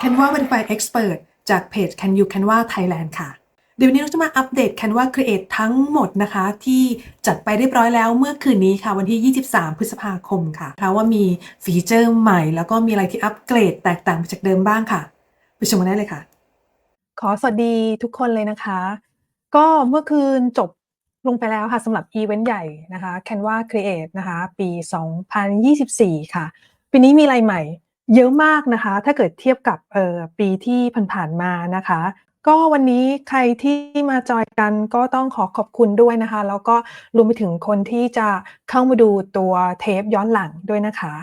ดีค่ะนกค่ะ Canva Verify Expert จากเพจ Can You Canva Thailand ค่ะ เดี๋ยววันนี้เราจะมาอัปเดต Canva Create ทั้งหมดนะคะ ที่จัดไปเรียบร้อยแล้วเมื่อคืนนี้ค่ะ วันที่ 23 พฤษภาคมค่ะค่ะว่ามีฟีเจอร์ใหม่ แล้วก็มีอะไรที่อัปเกรดแตกต่างไปจากเดิมบ้างค่ะไปชมกันได้เลยค่ะ ขอสวัสดีทุกคนเลยนะคะ ก็เมื่อคืนจบลงไปแล้วค่ะสำหรับอีเวนต์ใหญ่นะคะ Canva Create นะคะ ปี 2024 ค่ะ ปีนี้มีอะไรใหม่ เยอะมากนะคะ ถ้าเกิดเทียบกับปีที่ผ่านๆมานะคะ ก็วันนี้ใครที่มาจอยกันก็ต้องขอขอบคุณด้วยนะคะ แล้วก็รวมไปถึงคนที่จะเข้ามาดูตัวเทปย้อนหลังด้วยนะคะ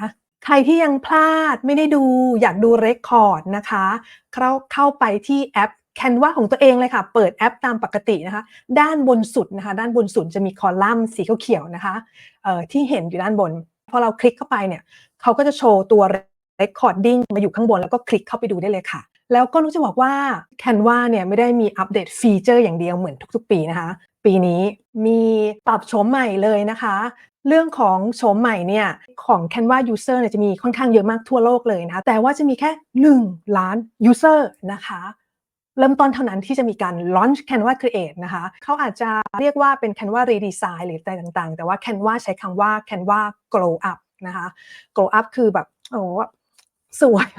ใครที่ยังพลาดไม่ได้ดูอยากดูเรคคอร์ดนะคะเข้าเข้าไปที่แอป Canva ของตัวเองเลยค่ะ เปิดแอปตามปกตินะคะ ด้านบนสุดนะคะ ด้านบนสุดจะมีคอลัมน์สีเขียวๆนะคะที่เห็นอยู่ด้านบน พอเราคลิกเข้าไปเนี่ยเขาก็จะโชว์ตัว recording มาอยู่ข้างบนแล้วก็คลิกเข้าไปดูได้เลยค่ะ แล้วก็รู้จะบอกว่า Canva เนี่ยไม่ได้มีอัปเดตฟีเจอร์อย่างเดียวเหมือนทุกๆ ปีนะคะ ปีนี้มีปรับโฉมใหม่เลยนะคะ เรื่องของโฉมใหม่เนี่ยของ Canva User เนี่ยจะมีค่อนข้างเยอะมากทั่วโลกเลยนะคะแต่ว่าจะมีแค่ 1 ล้าน User นะคะเริ่มต้นเท่านั้นที่จะมีการ launch Canva Create นะคะ เขาอาจจะเรียกว่าเป็น Canva Redesign หรืออะไรต่างๆ แต่ว่า Canva ใช้คำว่า Canva Grow Up นะคะ Grow Up คือแบบโอ้ สวย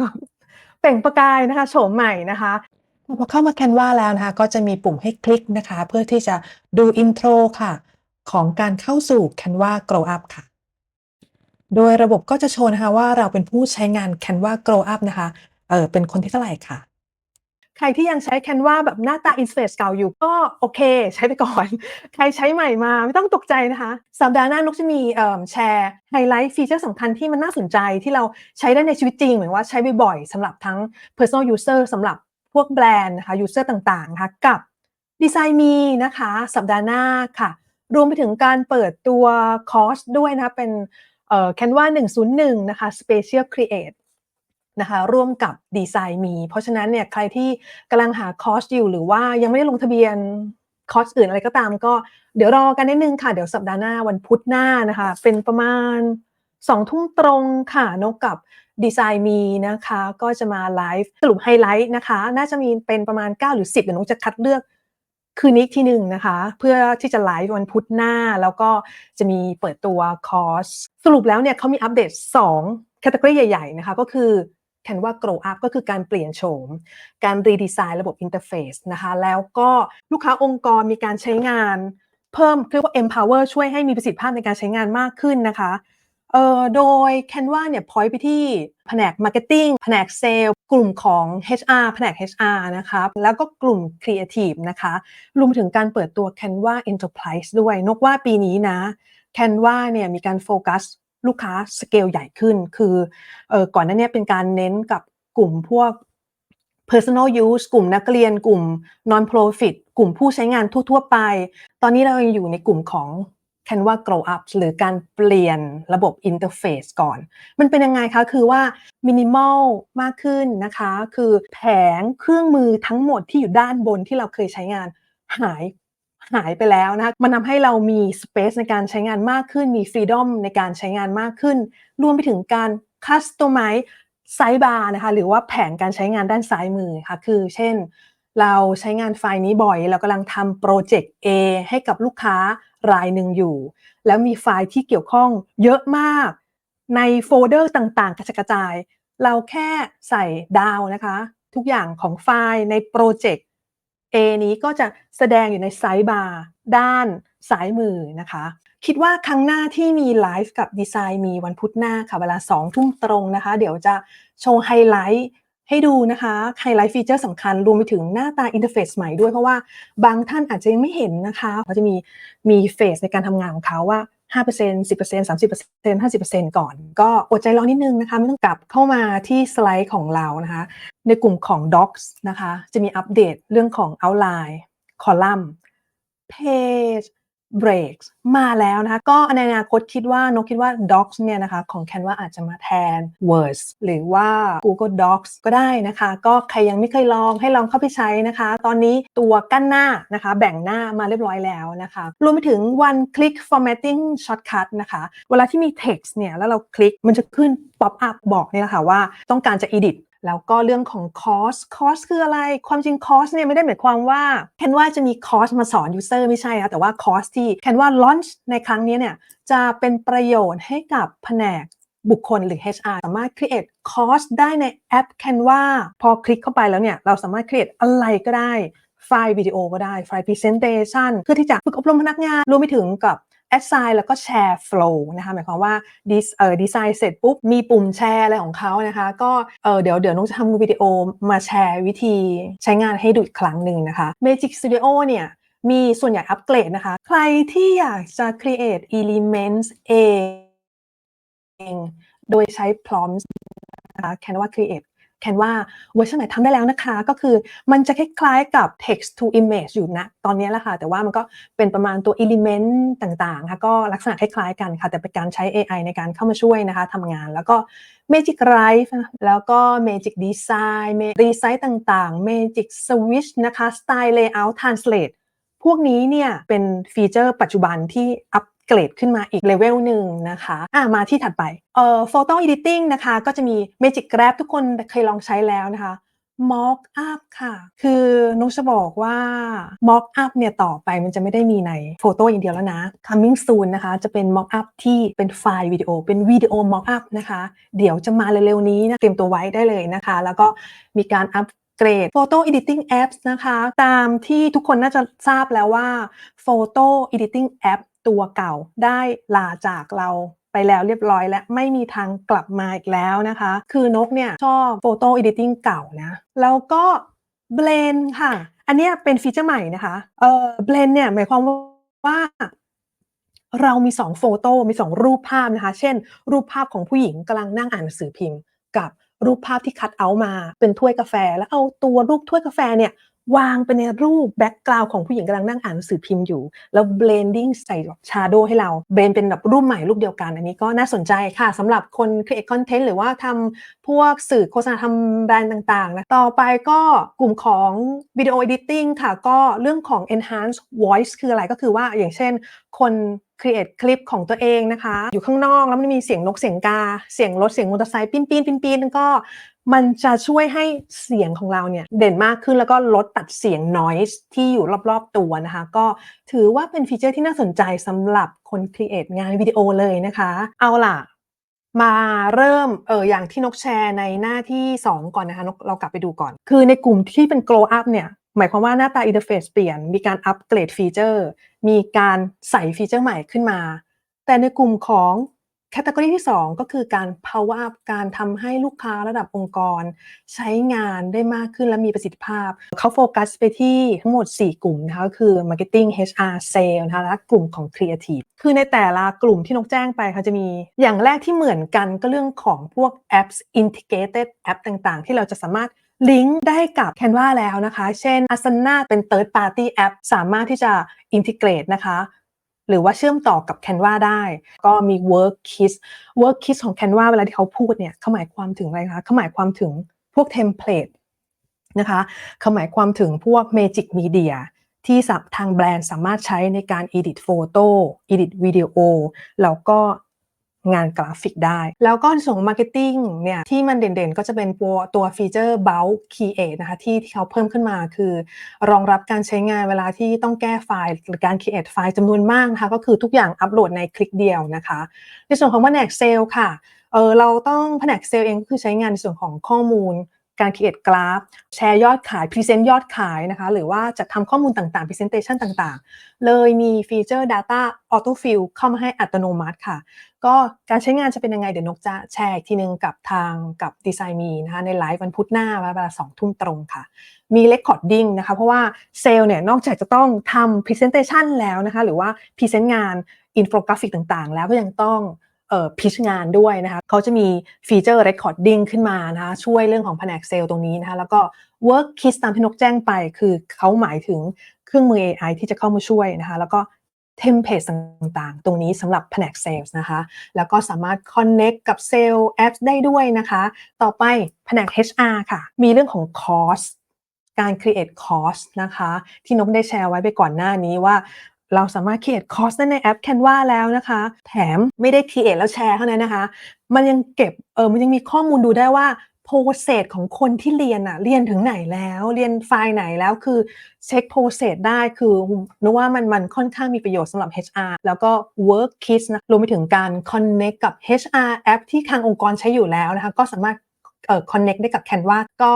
เปล่งประกายนะคะโฉมใหม่นะคะพอเข้ามา Canva แล้วนะคะ ก็จะมีปุ่มให้คลิกนะคะ เพื่อที่จะดูอินโทรค่ะ ของการเข้าสู่ Canva Grow Up ค่ะ โดยระบบก็จะโชว์นะคะว่าเราเป็นผู้ใช้งาน Canva Grow Up นะคะเออเป็นคนที่เท่าไหร่ค่ะ ใครที่ยังใช้ Canva แบบหน้าตา Interface เก่าอยู่ก็โอเค ใช้ไปก่อน ใครใช้ใหม่มาไม่ต้องตกใจนะคะ สัปดาห์หน้านกจะมีแชร์ไฮไลท์ฟีเจอร์สำคัญที่มันน่าสนใจที่เราใช้ได้ในชีวิตจริงเหมือนว่าใช้บ่อยๆสำหรับทั้ง Personal User สำหรับพวกแบรนด์นะคะ User ต่างๆนะคะกับ Design Me นะคะ สัปดาห์หน้าค่ะ รวมไปถึงการเปิดตัวคอร์สด้วยนะคะเป็นเอ่อ Canva 101 นะคะ Special Create นะคะร่วมกับดีไซน์มี เพราะฉะนั้นเนี่ยใครที่กำลังหาคอร์สอยู่หรือว่ายังไม่ได้ลงทะเบียนคอร์สอื่นอะไรก็ตามก็เดี๋ยวรอกันนิดนึงค่ะ เดี๋ยวสัปดาห์หน้าวันพุธหน้านะคะ เป็นประมาณสองทุ่มตรงค่ะนกกับดีไซน์มีนะคะ ก็จะมาไลฟ์สรุปไฮไลท์นะคะ น่าจะมีเป็นประมาณ 9 หรือ 10 เดี๋ยวนกจะคัดเลือกคืนนี้อีกทีหนึ่งนะคะ เพื่อที่จะไลฟ์วันพุธหน้า แล้วก็จะมีเปิดตัวคอร์ส สรุปแล้วเนี่ยเขามีอัปเดต2แคตตา o r y ใหญ่ ๆ นะคะ ก็คือ Canva Grow Up ก็คือการเปลี่ยนโฉม การรีดีไซน์ระบบอินเทอร์เฟซนะคะ แล้วก็ลูกค้าองค์กรมีการใช้งานเพิ่มเรียกว่า empower ช่วยให้มีประสิทธิภาพในการใช้งานมากขึ้นนะคะเอ่อโดย Canva เนี่ย point ไปที่แผนก Marketing แผนก Sales กลุ่มของ HR แผนก HR นะคะแล้วก็กลุ่ม Creative นะคะรวมถึงการเปิดตัว Canva Enterprise ด้วย นกว่าปีนี้นะ Canva เนี่ยมีการโฟกัส ลูกค้าสเกลใหญ่ขึ้น คือออก่อนหน้านี้เป็นการเน้นกับกลุ่มพวก personal use กลุ่มนักเรียน กลุ่ม non profit กลุ่มผู้ใช้งานทั่ว ๆ ไป ตอนนี้เรายังอยู่ในกลุ่มของ Canva Grow Up หรือการเปลี่ยนระบบ Interface ก่อน มันเป็นยังไงคะ คือว่า minimal มากขึ้นนะคะ คือแผงเครื่องมือทั้งหมดที่อยู่ด้านบนที่เราเคยใช้งานหาย หายไปแล้วนะคะมันทำให้เรามี space ในการใช้งานมากขึ้น มี freedom ในการใช้งานมากขึ้น รวมไปถึงการ customize ไซบาร์นะคะหรือว่าแผนการใช้งานด้านซ้ายมือค่ะคือเช่น เราใช้งานไฟล์นี้บ่อย เรากำลังทำโปรเจกต์ A ให้กับลูกค้ารายหนึ่งอยู่ แล้วมีไฟล์ที่เกี่ยวข้องเยอะมาก ในโฟลเดอร์ต่างๆ กระจกระจาย เราแค่ใส่ดาวนะคะ ทุกอย่างของไฟล์ในโปรเจกต์ A นี้ก็จะแสดงอยู่ในไซด์บาร์ด้านซ้ายมือนะคะ คิดว่าครั้งหน้าที่มีไลฟ์กับดีไซน์มีวันพุธหน้าค่ะ เวลา2ทุ่มตรงนะคะ เดี๋ยวจะโชว์ไฮไลท์ให้ดูนะคะไฮไลท์ฟีเจอร์สำคัญรวมไปถึงหน้าตาอินเทอร์เฟซใหม่ด้วยเพราะว่าบางท่านอาจจะยังไม่เห็นนะคะเขาจะมีมีเฟสในการทำงานของเขาว่า5% 10% 30% 50%ก่อน ก็อดใจรอนิดนึงนะคะ ไม่ต้องกลับเข้ามาที่สไลด์ของเรานะคะ ในกลุ่มของ Docs นะคะ จะมีอัปเดตเรื่องของ Outline คอลัมน์ Page breaks มาแล้วนะคะ ก็ในอนาคตคิดว่านกคิดว่า docs เนี่ยนะคะ ของ Canva อาจจะมาแทน words หรือว่า Google Docs ก็ได้นะคะ ก็ใครยังไม่เคยลองให้ลองเข้าไปใช้นะคะ ตอนนี้ตัวกั้นหน้านะคะ แบ่งหน้ามาเรียบร้อยแล้วนะคะ รวมไปถึง one click formatting shortcut นะคะ เวลาที่มี text เนี่ย แล้วเราคลิกมันจะขึ้น pop up บอกเนี่ยแหละค่ะว่าต้องการจะ edit แล้วก็เรื่องของ cost cost คืออะไร ความจริง cost เนี่ยไม่ได้หมายความว่า Canva จะมี cost มาสอน user ไม่ใช่นะแต่ว่า cost ที่ Canva launch ในครั้งนี้เนี่ยจะเป็นประโยชน์ให้กับแผนกบุคคลหรือ HR สามารถ create cost ได้ในแอป Canva พอคลิกเข้าไปแล้วเนี่ย เราสามารถ create อะไรก็ได้ ไฟล์วิดีโอก็ได้ ไฟล์ presentation เพื่อที่จะฝึกอบรมพนักงาน รวมไปถึงกับ assign แล้วก็แชร์ flow นะคะหมายความว่าดีเอ่อดีไซน์เสร็จปุ๊บ มีปุ่มแชร์อะไรของเขานะคะ ก็เออเดี๋ยวเดี๋ยวนุ้งจะทำวิดีโอมาแชร์วิธีใช้งานให้ดูอีกครั้งหนึ่งนะคะ Magic Studio เนี่ยมีส่วนใหญ่อัปเกรดนะคะ ใครที่อยากจะ create elements เอง โดยใช้ prompt นะคะ Canva Create Canva เวอร์ชันไหนทำได้แล้วนะคะ ก็คือมันจะคล้ายๆกับ text to image อยู่นะตอนนี้แหละค่ะ แต่ว่ามันก็เป็นประมาณตัว element ต่างๆค่ะก็ลักษณะคล้ายๆกันค่ะ แต่เป็นการใช้ AI ในการเข้ามาช่วยนะคะทำงานแล้วก็ Magic Write แล้วก็ Magic Design Design ต่างๆ Magic Switch นะคะ Style Layout Translate พวกนี้เนี่ยเป็นฟีเจอร์ปัจจุบันที่อัป เกรดขึ้นมาอีกเลเวลหนึ่งนะคะอะมาที่ถัดไปเอ่อ Photo Editing นะคะก็จะมี Magic Grab ทุกคนเคยลองใช้แล้วนะคะ Mock Up ค่ะ คือนุกจะบอกว่า Mock Up เนี่ยต่อไปมันจะไม่ได้มีในโฟโต้อย่างเดียวแล้วนะ Coming soon นะคะ จะเป็น Mock Up ที่เป็นไฟล์วิดีโอ เป็นวิดีโอ Mock Up นะคะ เดี๋ยวจะมาเร็วๆนี้นะเตรียมตัวไว้ได้เลยนะคะ แล้วก็มีการอัปเกรด Photo Editing Apps นะคะ ตามที่ทุกคนน่าจะทราบแล้วว่า Photo Editing App ตัวเก่าได้ลาจากเราไปแล้วเรียบร้อยและไม่มีทางกลับมาอีกแล้วนะคะ คือนกเนี่ยชอบ Photo Editing เก่านะ แล้วก็ Blend ค่ะ อันนี้เป็นฟีเจอร์ใหม่นะคะ เออ Blend เนี่ยหมายความว่าเรามี2โฟโต้มี 2 รูปภาพนะคะ เช่น รูปภาพของผู้หญิงกำลังนั่งอ่านหนังสือพิมพ์ กับรูปภาพที่คัดเอามาเป็นถ้วยกาแฟ แล้วเอาตัวรูปถ้วยกาแฟเนี่ย วางไปในรูปแบ็กกราวด์ของผู้หญิงกำลังนั่งอ่านหนังสือพิมพ์อยู่ แล้ว blending ใส่ชาโดว์ให้เราเบนเป็นแบบรูปใหม่รูปเดียวกัน อันนี้ก็น่าสนใจค่ะสำหรับคน create content หรือว่าทำพวกสื่อโฆษณาทำแบรนด์ต่างๆนะต่อไปก็กลุ่มของ video editing ค่ะ ก็เรื่องของ enhance voice คืออะไรก็คือว่าอย่างเช่นคน create คลิปของตัวเองนะคะ อยู่ข้างนอกแล้วมันมีเสียงนกเสียงกา เสียงรถเสียงมอเตอร์ไซค์ปิ้นปีนปิ้นปีนก็มันจะช่วยให้เสียงของเราเนี่ยเด่นมากขึ้นแล้วก็ลดตัดเสียง noise ที่อยู่รอบๆตัวนะคะ ก็ถือว่าเป็นฟีเจอร์ที่น่าสนใจสำหรับคน create งานวิดีโอเลยนะคะ เอาล่ะ มาเริ่มเอออย่างที่นกแชร์ในหน้าที่ 2 ก่อนนะคะนกเรากลับไปดูก่อน คือในกลุ่มที่เป็น glow up เนี่ยหมายความว่าหน้าตาอินเทอร์เฟซเปลี่ยน มีการอัปเกรดฟีเจอร์ มีการใส่ฟีเจอร์ใหม่ขึ้นมา แต่ในกลุ่มของแคตตากรีที่ 2 ก็คือการ power up การทำให้ลูกค้าระดับองค์กร ใช้งานได้มากขึ้นและมีประสิทธิภาพ เขาโฟกัสไปที่ทั้งหมด 4 กลุ่มนะคะก็คือ marketing HR sales นะคะและกลุ่มของ creative คือในแต่ละกลุ่มที่นกแจ้งไปเขาจะมีอย่างแรกที่เหมือนกันก็เรื่องของพวก apps integrated app ต่างๆ ที่เราจะสามารถ ลิงก์ได้กับ Canva แล้วนะคะ เช่น Asana เป็น third party app สามารถที่จะ integrate นะคะ หรือว่าเชื่อมต่อกับ Canva ได้ ก็มี Work Kit Work Kit ของ Canva เวลาที่เขาพูดเนี่ยเขาหมายความถึงอะไรคะเขาหมายความถึงพวกเทมเพลตนะคะเขาหมายความถึงพวก Magic Media ที่สับทางแบรนด์สามารถใช้ในการ edit โฟโต้ edit วิดีโอแล้วก็ งานกราฟิกได้ แล้วก็ในส่วนของมาร์เก็ตติ้งเนี่ยที่มันเด่นๆ ก็จะเป็นตัวตัวฟีเจอร์ Bulk Create นะคะที่ที่เขาเพิ่มขึ้นมาคือ รองรับการใช้งานเวลาที่ต้องแก้ไฟล์หรือการ create ไฟล์จำนวนมากนะคะก็คือทุกอย่างอัปโหลดในคลิกเดียวนะคะ ในส่วนของแผนกเซลล์ค่ะเออเราต้องแผนกเซลล์เองก็คือใช้งานในส่วนของข้อมูล การ create กราฟแชร์ยอดขาย present ยอดขายนะคะ หรือว่าจะทำข้อมูลต่างๆ presentation ต่างๆ เลยมีฟีเจอร์ data autofill เข้ามาให้อัตโนมัติค่ะ ก็การใช้งานจะเป็นยังไง เดี๋ยวนกจะแชร์อีกทีนึงกับทางกับดีไซน์มีนะคะในไลฟ์วันพุธหน้าเวลาสองทุ่มตรงค่ะ มี recording นะคะ เพราะว่าเซลล์เนี่ยนอกจากจะต้องทำ presentation แล้วนะคะ หรือว่า present งาน infographic ต่างๆ แล้วก็ยังต้อง พิชงานด้วยนะคะเขาจะมีฟีเจอร์ recording ขึ้นมานะคะช่วยเรื่องของแผนกเซลล์ตรงนี้นะคะแล้วก็ work kit ตามที่นกแจ้งไป คือเขาหมายถึงเครื่องมือ AI ที่จะเข้ามาช่วยนะคะแล้วก็เทมเพลตต่างๆ ตรงนี้สำหรับแผนกเซลล์นะคะ แล้วก็สามารถ Connect กับเซลล์แอปได้ด้วยนะคะ ต่อไปแผนก HR ค่ะ มีเรื่องของ Cost การ create cost นะคะ ที่นกได้แชร์ไว้ไปก่อนหน้านี้ว่า เราสามารถ create cost ได้ในแอป Canva แล้วนะคะ แถมไม่ได้ create แล้วแชร์เท่านั้นนะคะ มันยังเก็บเออมันยังมีข้อมูลดูได้ว่า process ของคนที่เรียนอะเรียนถึงไหนแล้ว เรียนไฟล์ไหนแล้วคือเช็ค process ได้คือนึกว่ามันมันค่อนข้างมีประโยชน์สำหรับ HR แล้วก็ work kit นะรวมไปถึงการ connect กับ HR app ที่ทางองค์กรใช้อยู่แล้วนะคะ ก็สามารถเอ่อ connect ได้กับ Canva ก็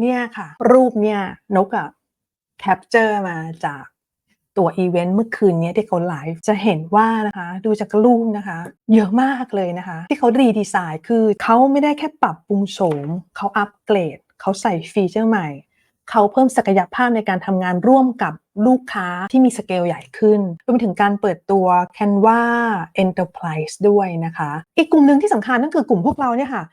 เนี่ยค่ะ รูปเนี่ยนกอะ capture มาจาก ตัวอีเวนต์เมื่อคืนนี้ที่เขาไลฟ์จะเห็นว่านะคะดูจากรูปนะคะ เยอะมากเลยนะคะ ที่เขารีดีไซน์คือเขาไม่ได้แค่ปรับปรุงโฉมเขาอัปเกรดเขาใส่ฟีเจอร์ใหม่เขาเพิ่มศักยภาพในการทำงานร่วมกับลูกค้าที่มีสเกลใหญ่ขึ้นรวมไปถึงการเปิดตัว Canva Enterprise ด้วยนะคะ อีกกลุ่มหนึ่งที่สำคัญนั่นคือกลุ่มพวกเราเนี่ยค่ะ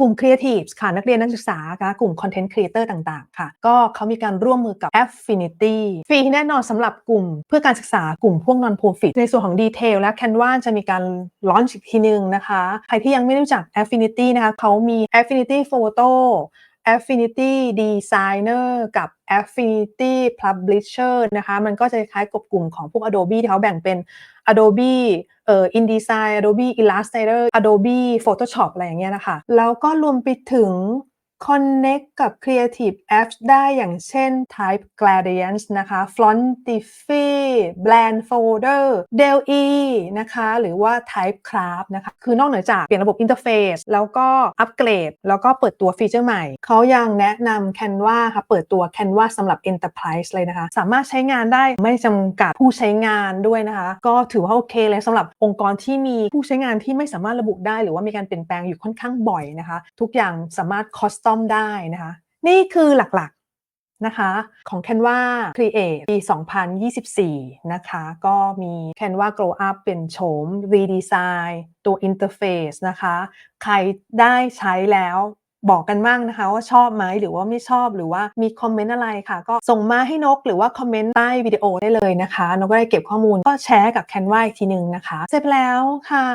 กลุ่ม Creatives ค่ะ นักเรียนนักศึกษาค่ะกลุ่ม Content Creator ต่างๆ ค่ะ ก็เขามีการร่วมมือกับ Affinity ฟรีแน่นอนสำหรับกลุ่มเพื่อการศึกษากลุ่มพวก Non-Profit ในส่วนของดีเทลและ Canva จะมีการลอนอีกทีนึงนะคะ ใครที่ยังไม่รู้จัก Affinity นะคะเขามี Affinity Photo Affinity Designer กับ Affinity Publisher นะคะ มันก็จะคล้ายกับกลุ่มของพวก Adobe ที่เขาแบ่งเป็น Adobe เอ่อ InDesign Adobe Illustrator Adobe Photoshop อะไรอย่างเงี้ยนะคะ แล้วก็รวมไปถึง Connect กับ Creative Apps ได้อย่างเช่น Type Gradients นะคะ Frontify Blend Folder Del E นะคะ หรือว่า Typecraft นะคะ คือนอกเหนือจากเปลี่ยนระบบอินเทอร์เฟซแล้วก็อัปเกรด แล้วก็เปิดตัวฟีเจอร์ใหม่ เขายังแนะนำ Canva ค่ะเปิดตัว Canva สำหรับ Enterprise เลยนะคะ สามารถใช้งานได้ไม่จำกัดผู้ใช้งานด้วยนะคะ ก็ถือว่าโอเคเลยสำหรับองค์กรที่มีผู้ใช้งานที่ไม่สามารถระบุได้ หรือว่ามีการเปลี่ยนแปลงอยู่ค่อนข้างบ่อยนะคะ ทุกอย่างสามารถคอสตอมได้นะคะ นี่คือหลักๆนะคะของ Canva Create ปี 2024 นะคะ ก็มี Canva Grow Up เป็นโฉม Redesign ตัว Interface นะคะ ใครได้ใช้แล้วบอกกันบ้างนะคะว่าชอบไหมหรือว่าไม่ชอบหรือว่ามีคอมเมนต์อะไรค่ะ ก็ส่งมาให้นกหรือว่าคอมเมนต์ใต้วิดีโอได้เลยนะคะนกก็ได้เก็บข้อมูลก็แชร์กับ Canva อีกทีหนึ่งนะคะ เสร็จแล้วค่ะ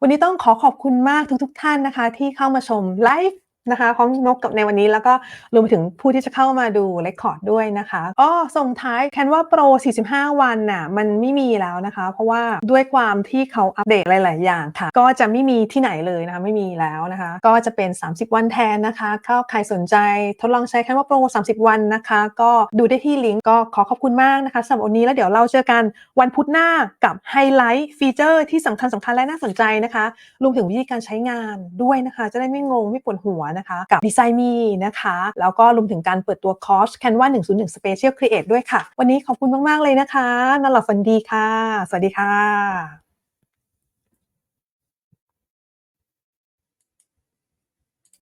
วันนี้ต้องขอขอบคุณมากทุกๆทท่านนะคะ ที่เข้ามาชมไลฟ์ นะคะของนกกับในวันนี้แล้วก็รวมไปถึงผู้ที่จะเข้ามาดูเรคคอร์ดด้วยนะคะอ้อส่งท้าย Canva Pro 45 วันน่ะมันไม่มีแล้วนะคะ เพราะว่าด้วยความที่เขาอัปเดตหลาย ๆ อย่างค่ะ ก็จะไม่มีที่ไหนเลยนะคะไม่มีแล้วนะคะ ก็จะเป็น 30 วันแทนนะคะถ้าใครสนใจทดลองใช้ Canva Pro 30 วันนะคะ ก็ดูได้ที่ลิงก์ก็ขอขอบคุณมากนะคะสำหรับวันนี้แล้วเดี๋ยวเราเจอกันวันพุธหน้ากับไฮไลท์ฟีเจอร์ที่สำคัญสำคัญและน่าสนใจนะคะรวมถึงวิธีการใช้งานด้วยนะคะ จะได้ไม่งงไม่ปวดหัวนะคะกับ Design Me นะคะแล้วก็รวมถึงการเปิดตัวคอร์ส Canva 101 Special Create ด้วยค่ะ วันนี้ขอบคุณมาก ๆ เลยนะคะนอนหลับฝันดีค่ะ สวัสดีค่ะ